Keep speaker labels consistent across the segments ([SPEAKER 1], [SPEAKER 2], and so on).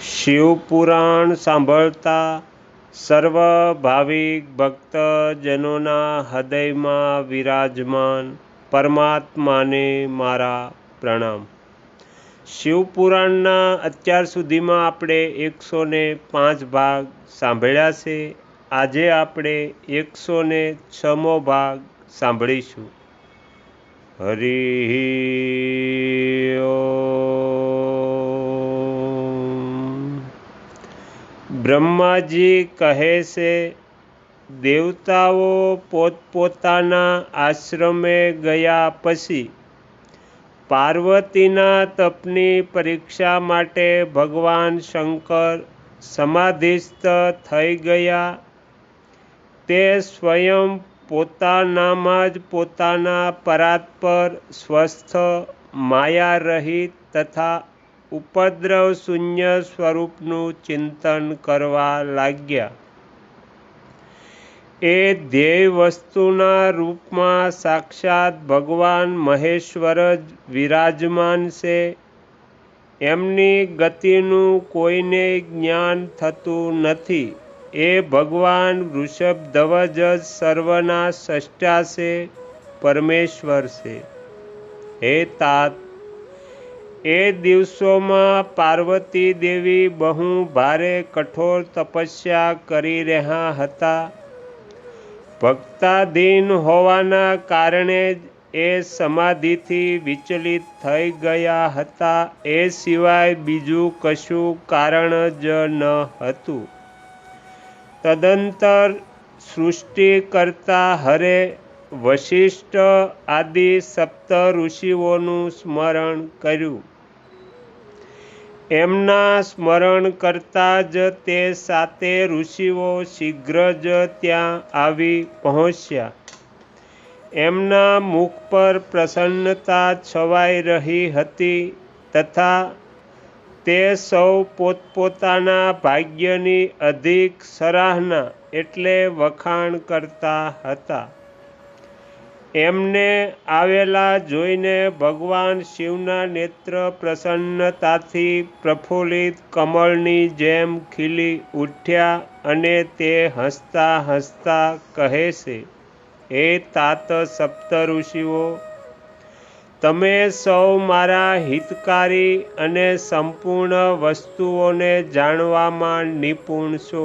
[SPEAKER 1] શિવપુરાણ સાંભળતા સર્વ ભાવિક ભક્તજનોના હૃદયમાં વિરાજમાન પરમાત્માને મારા પ્રણામ. શિવપુરાણના અત્યાર સુધીમાં આપણે એકસો ને પાંચ ભાગ સાંભળ્યા છે. આજે આપણે એકસો ને છમો ભાગ સાંભળીશું. હરિ બ્રહ્માજી કહે છે, દેવતાઓ પોતપોતાના આશ્રમે ગયા પછી પાર્વતીના તપની પરીક્ષા માટે ભગવાન શંકર સમાધિસ્થ થઈ ગયા. તે સ્વયં પોતાનામાં જ પોતાના પરાત પર સ્વસ્થ માયા રહિત તથા ઉપદ્રવ શૂન્ય સ્વરૂપનું ચિંતન કરવા લાગ્યા. એ ધ્યેય વસ્તુના રૂપમાં સાક્ષાત ભગવાન મહેશ્વર જ વિરાજમાન છે. એમની ગતિનું કોઈને જ્ઞાન થતું નથી. એ ભગવાન વૃષભધ્વજ જ સર્વના સષ્ટા છે, પરમેશ્વર છે. હે તાત એ દિવસોમાં પાર્વતી દેવી બહુ ભારે કઠોર તપસ્યા કરી રહ્યા હતા. ભક્તાધીન હોવાના કારણે જ એ સમાધિથી વિચલિત થઈ ગયા હતા. એ સિવાય બીજું કશું કારણ જ ન હતું. તદંતર સૃષ્ટિ કરતા હરે વશિષ્ઠ આદિ સપ્ત ઋષિઓનું સ્મરણ કર્યું. એમના સ્મરણ કરતાં જ તે સાતે ઋષિઓ શીઘ્ર જ ત્યાં આવી પહોંચ્યા. એમના મુખ પર પ્રસન્નતા છવાઈ રહી હતી તથા તે સૌ પોતપોતાના ભાગ્યની અધિક સરાહના એટલે વખાણ કરતા હતા. એમને આવેલા જોઈને ભગવાન શિવના નેત્ર પ્રસન્નતાથી પ્રફુલ્લિત કમળની જેમ ખીલી ઉઠ્યા અને તે હસતા હસતા કહે છે, હે તાત સપ્તઋષિઓ તમે સૌ મારા હિતકારી અને સંપૂર્ણ વસ્તુઓને જાણવામાં નિપુણ છો.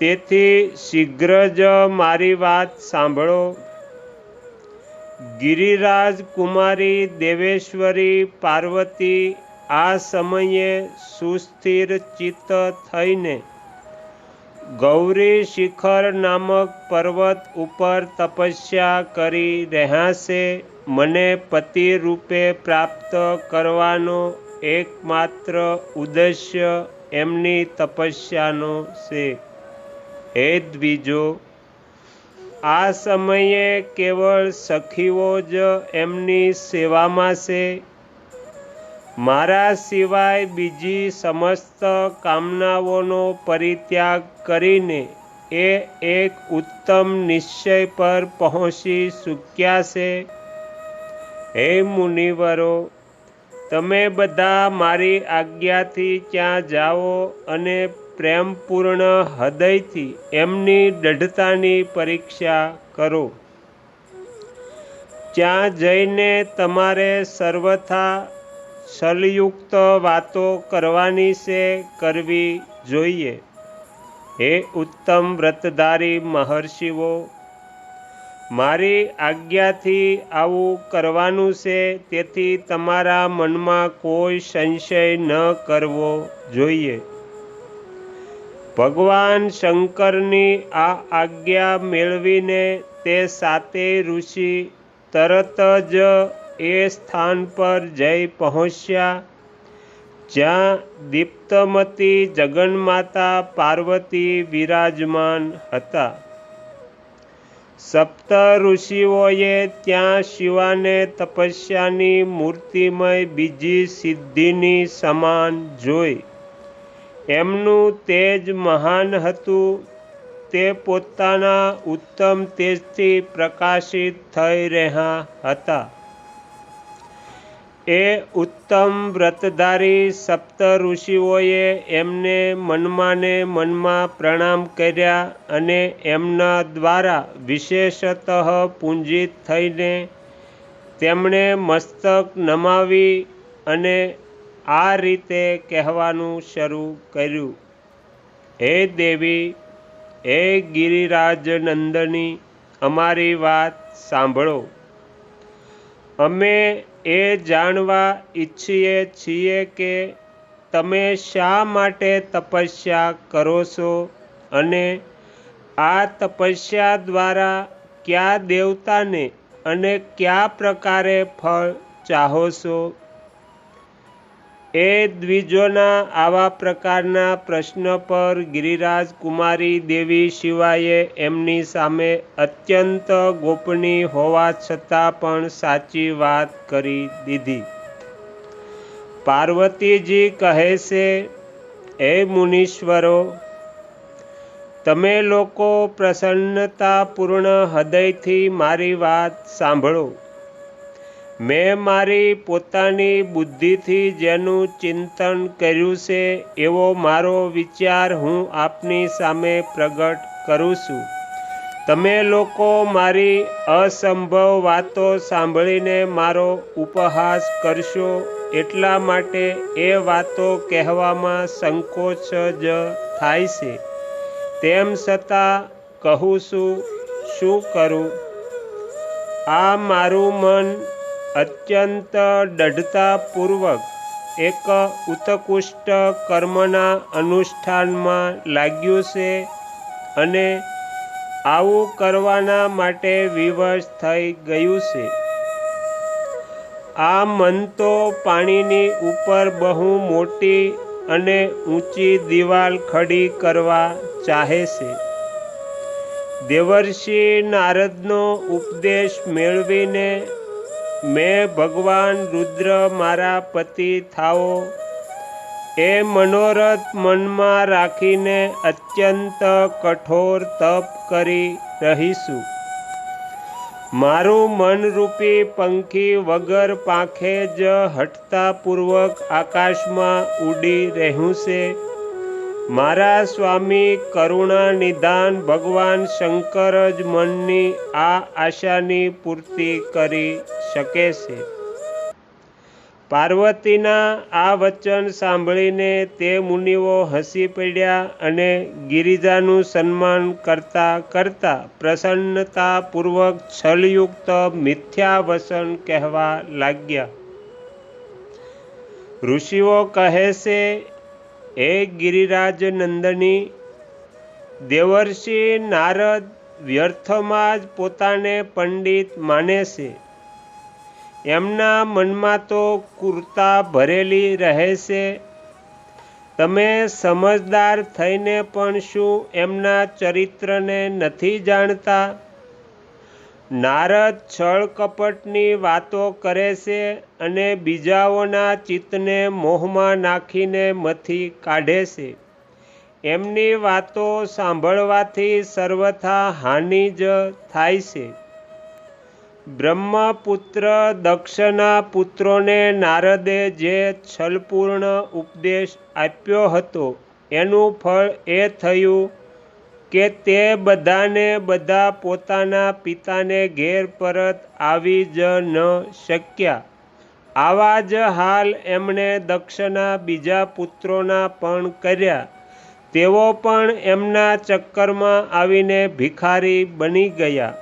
[SPEAKER 1] તેથી શીઘ્ર જ મારી વાત સાંભળો. ગિરિરાજ કુમારી દેવેશ્વરી પાર્વતી આ સમયે સુસ્થિર ચિત્ત થઈને ગૌરી શિખર નામક પર્વત ઉપર તપસ્યા કરી રહ્યા છે. મને પતિ રૂપે પ્રાપ્ત કરવાનો એકમાત્ર ઉદ્દેશ્ય એમની તપસ્યાનો છે. હે દ્વિજો આ સમયે કેવળ સખીઓ જ એમની સેવામાં છે. મારા સિવાય બીજી સમસ્ત કામનાઓનો પરિત્યાગ કરીને એ એક ઉત્તમ નિશ્ચય પર પહોંચી ચૂક્યા છે. હે મુનિવરો, તમે બધા મારી આજ્ઞાથી ત્યાં જાઓ અને પ્રેમપૂર્ણ હૃદયથી એમની દઢતાની પરીક્ષા કરો. ત્યાં જઈને તમારે સર્વથા છલયુક્ત વાતો કરવાની છે કરવી જોઈએ. હે ઉત્તમ વ્રતધારી મહર્ષિઓ, મારી આજ્ઞાથી આવું કરવાનું છે તેથી તમારા મનમાં કોઈ સંશય ન કરવો જોઈએ. ભગવાન શંકરની આ આજ્ઞા મેળવીને તે સાતે ઋષિ તરત જ એ સ્થાન પર જઈ પહોંચ્યા. જ્યાં દીપ્તમતી જગન્માતા પાર્વતી વિરાજમાન હતા. સપ્ત ઋષિઓએ ત્યાં શિવાને તપસ્યાની મૂર્તિમય બીજી સિદ્ધિની સમાન જોઈ. એમનું તેજ મહાન હતું. તે પોતાના ઉત્તમ તેજથી પ્રકાશિત થઈ રહ્યા હતા. એ ઉત્તમ વ્રતધારી સપ્ત ઋષિઓએ એમને મનમાંને મનમાં પ્રણામ કર્યા અને એમના દ્વારા વિશેષતઃ પૂંજિત થઈને તેમણે મસ્તક નમાવી અને આ રીતે કહેવાનું શરૂ કર્યું. હે દેવી, હે ગિરિરાજનંદની, અમારી વાત સાંભળો. અમે એ જાણવા ઈચ્છીએ છીએ કે તમે શા માટે તપસ્યા કરો છો અને આ તપસ્યા દ્વારા કયા દેવતાને અને કયા પ્રકારે ફળ ચાહો છો? એ દ્વિજોના આવા પ્રકારના પ્રશ્ન પર ગિરિરાજ કુમારી દેવી શિવાએ એમની સામે અત્યંત ગોપનીય હોવા છતાં પણ સાચી વાત કરી દીધી. પાર્વતીજી કહે છે, હે મુનીશ્વરો, તમે લોકો પ્રસન્નતાપૂર્ણ હૃદયથી મારી વાત સાંભળો. મેં મારી પોતાની બુદ્ધિથી જેનું ચિંતન કર્યું છે, એવો મારો વિચાર હું આપની સામે પ્રગટ કરું છું. તમે લોકો મારી અસંભવ વાતો સાંભળીને મારો ઉપહાસ કરશો, એટલા માટે એ વાતો કહેવામાં સંકોચ જ થાય છે. તેમ છતાં કહું છું, શું કરું? આ મારું મન અત્યંત દઢતાપૂર્વક એક ઉત્કૃષ્ટ કર્મના અનુષ્ઠાનમાં લાગ્યું છે અને આવું કરવાના માટે વિવશ થઈ ગયું છે. આ મન તો પાણીની ઉપર બહુ મોટી અને ઊંચી દિવાલ ખડી કરવા ચાહે છે. દેવર્ષિ નારદનો ઉપદેશ મેળવીને મેં ભગવાન રુદ્ર મારા પતિ થાઓ. એ મનોરથ મનમાં રાખીને અત્યંત કઠોર તપ કરી રહીશું. મારું મનરૂપી પંખી વગર પાંખે જ હટતાપૂર્વક આકાશમાં ઉડી રહ્યું છે મારા સ્વામી કરુણા નિધાન ભગવાન શંકર જ મનની આ આશાની પૂર્તિ કરી શકે છે. પાર્વતીના આ વચન સાંભળીને તે મુનિઓ હસી પડ્યા અને ગિરિજાનું સન્માન કરતા કરતા પ્રસન્નતાપૂર્વક છલયુક્ત મિથ્યા વસન કહેવા લાગ્યા. ઋષિઓ કહે છે હે ગિરિરાજ નંદની, દેવર્ષિ નારદ વ્યર્થમાં જ પોતાને પંડિત માને છે. એમના મનમાં તો કુર્તા ભરેલી રહે છે. તમે સમજદાર થઈને પણ શું એમના ચરિત્રને નથી જાણતા? નારદ છળ કપટની વાતો કરે છે અને બીજાઓના ચિત્તને મોહમાં નાખીને મથી કાઢે છે. એમની વાતો સાંભળવાથી સર્વથા હાનિ જ થાય છે. બ્રહ્મપુત્ર દક્ષના પુત્રોને નારદે જે છલપૂર્ણ ઉપદેશ આપ્યો હતો, એનું ફળ એ થયું કે તે બધાને બધા પોતાના પિતાને ઘેર પરત આવી જ ન શક્યા. આવા જ હાલ એમણે દક્ષના બીજા પુત્રોના પણ કર્યા. તેઓ પણ એમના ચક્કરમાં આવીને ભિખારી બની ગયા.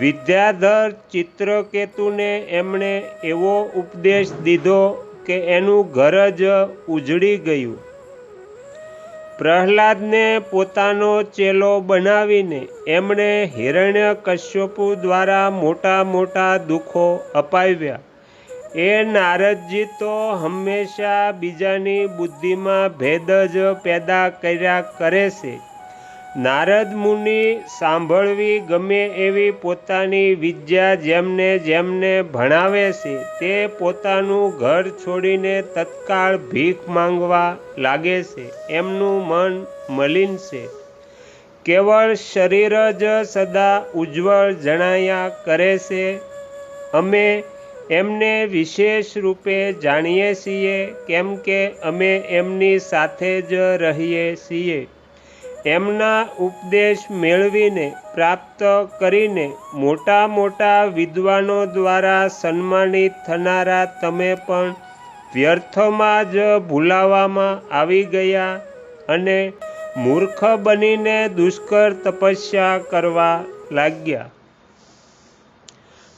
[SPEAKER 1] વિદ્યાધર ચિત્રકેતુને એમણે એવો ઉપદેશ દીધો કે એનું ઘર જ ઉજળી ગયું. પ્રહલાદને પોતાનો ચેલો બનાવીને એમણે હિરણ્ય કશ્યપુ દ્વારા મોટા મોટા દુઃખો અપાવ્યા. એ નારદજી તો હંમેશા બીજાની બુદ્ધિમાં ભેદ જ પેદા કર્યા કરે છે. નારદ મુનિ સાંભળવી ગમે એવી પોતાની વિદ્યા જેમને જેમને ભણાવે છે, તે પોતાનું ઘર છોડીને તત્કાળ ભીખ માંગવા લાગે છે. એમનું મન મલિન છે. કેવળ શરીર જ સદા ઉજ્જવળ જણાયા કરે છે. અમે એમને વિશેષ રૂપે જાણીએ છીએ, કેમ કે અમે એમની સાથે જ રહીએ છીએ. એમના ઉપદેશ મેળવીને પ્રાપ્ત કરીને મોટા મોટા વિદ્વાનો દ્વારા સન્માનિત થનારા તમે પણ વ્યર્થમાં જ ભૂલાવામાં આવી ગયા અને મૂર્ખ બનીને દુષ્કર તપસ્યા કરવા લાગ્યા.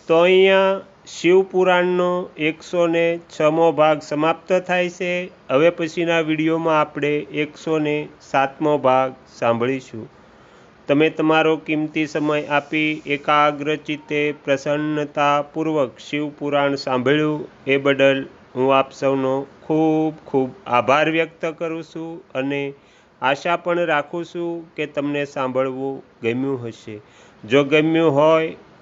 [SPEAKER 1] તો અહીંયા શિવપુરાણનો એકસો ને છમો ભાગ સમાપ્ત થાય છે. હવે પછીના વિડીયોમાં આપણે એકસો ને સાતમો ભાગ સાંભળીશું. તમે તમારો કિંમતી સમય આપી એકાગ્રચિતે પ્રસન્નતાપૂર્વક શિવપુરાણ સાંભળ્યું એ બદલ હું આપ સૌનો ખૂબ ખૂબ આભાર વ્યક્ત કરું છું અને આશા પણ રાખું છું કે તમને સાંભળવું ગમ્યું હશે. જો ગમ્યું હોય